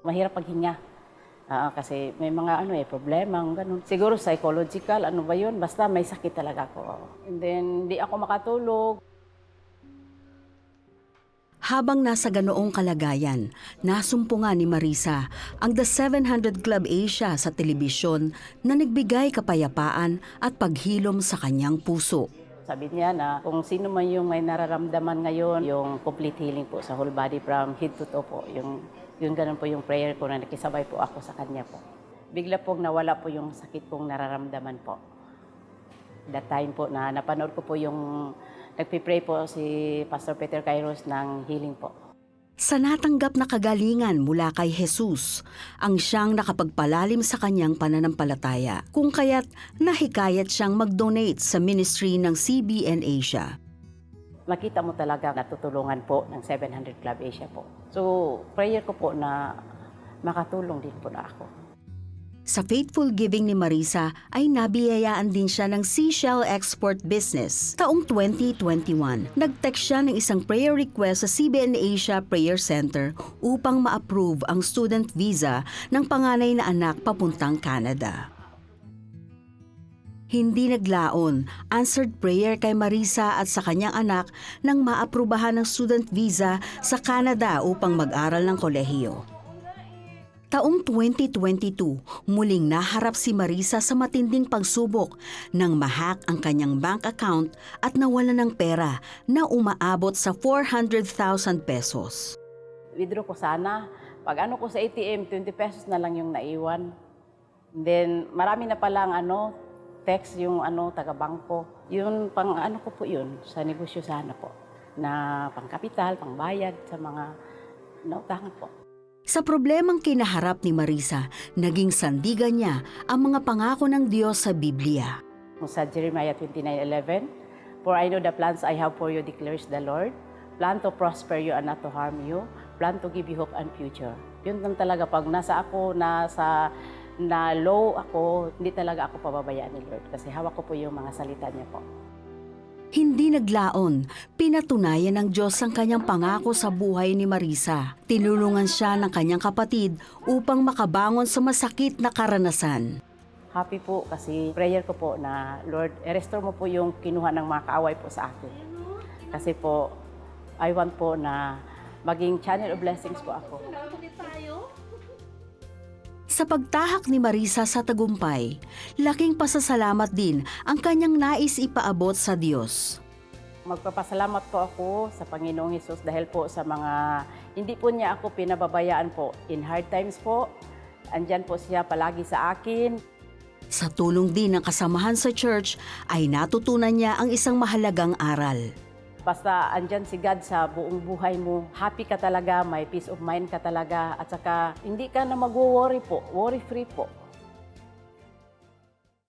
Mahirap paghinga. Ah, kasi may mga ano eh, problema, ganun. Siguro psychological, ano ba yun? Basta may sakit talaga ako. And then, di ako makatulog. Habang nasa ganoong kalagayan, nasumpungan ni Marisa ang The 700 Club Asia sa telebisyon na nagbigay kapayapaan at paghilom sa kanyang puso. Sabi niya na kung sino man yung may nararamdaman ngayon, yung complete healing po sa whole body from head to toe po. Yung, yung ganun po yung prayer ko na nakisabay po ako sa kanya po. Bigla pong nawala po yung sakit kong nararamdaman po. That time po na napanood ko po yung nagpipray po si Pastor Peter Kairos ng healing po. Sa natanggap na kagalingan mula kay Jesus, ang siyang nakapagpalalim sa kanyang pananampalataya, kung kaya't nahikayat siyang mag-donate sa ministry ng CBN Asia. Makita mo talaga natutulungan po ng 700 Club Asia po. So, prayer ko po na makatulong din po na ako. Sa faithful giving ni Marisa ay nabiyayaan din siya ng seashell export business. Taong 2021, nag-text siya ng isang prayer request sa CBN Asia Prayer Center upang ma-approve ang student visa ng panganay na anak papuntang Canada. Hindi naglaon, answered prayer kay Marisa at sa kanyang anak nang maaprubahan ng student visa sa Canada upang mag-aral ng kolehiyo. Taong 2022, muling naharap si Marisa sa matinding pagsubok nang mahak ang kanyang bank account at nawala ng pera na umaabot sa 400,000 pesos. withdraw ko sana. Pag ano ko sa ATM, 20 pesos na lang yung naiwan. Then, marami na palang ano, text yung ano, taga-bangko. Yun, pang ano ko po yun, sa negosyo sana po. Na pang kapital, pang bayad sa mga nautangan po. Sa problemang kinaharap ni Marisa, naging sandigan niya ang mga pangako ng Diyos sa Biblia. Sa Jeremiah 29.11, For I know the plans I have for you, declares the Lord. Plan to prosper you and not to harm you. Plan to give you hope and future. Yun lang talaga. Pag nasa ako, nasa na low ako, hindi talaga ako pababayaan ni Lord. Kasi hawak ko po yung mga salita niya po. Hindi naglaon, pinatunayan ng Diyos ang kanyang pangako sa buhay ni Marisa. Tinulungan siya ng kanyang kapatid upang makabangon sa masakit na karanasan. Happy po kasi prayer ko po na Lord, restore mo po yung kinuha ng mga kaaway po sa akin. Kasi po, I want po na maging channel of blessings po ako. Sa pagtahak ni Marisa sa tagumpay, laking pasasalamat din ang kanyang nais ipaabot sa Diyos. Magpapasalamat po ako sa Panginoong Hesus dahil po sa mga hindi po niya ako pinababayaan po. In hard times po, andyan po siya palagi sa akin. Sa tulong din ng kasamahan sa church ay natutunan niya ang isang mahalagang aral. Basta andyan si God sa buong buhay mo, happy ka talaga, may peace of mind ka talaga, at saka hindi ka na mag-worry po, worry free po.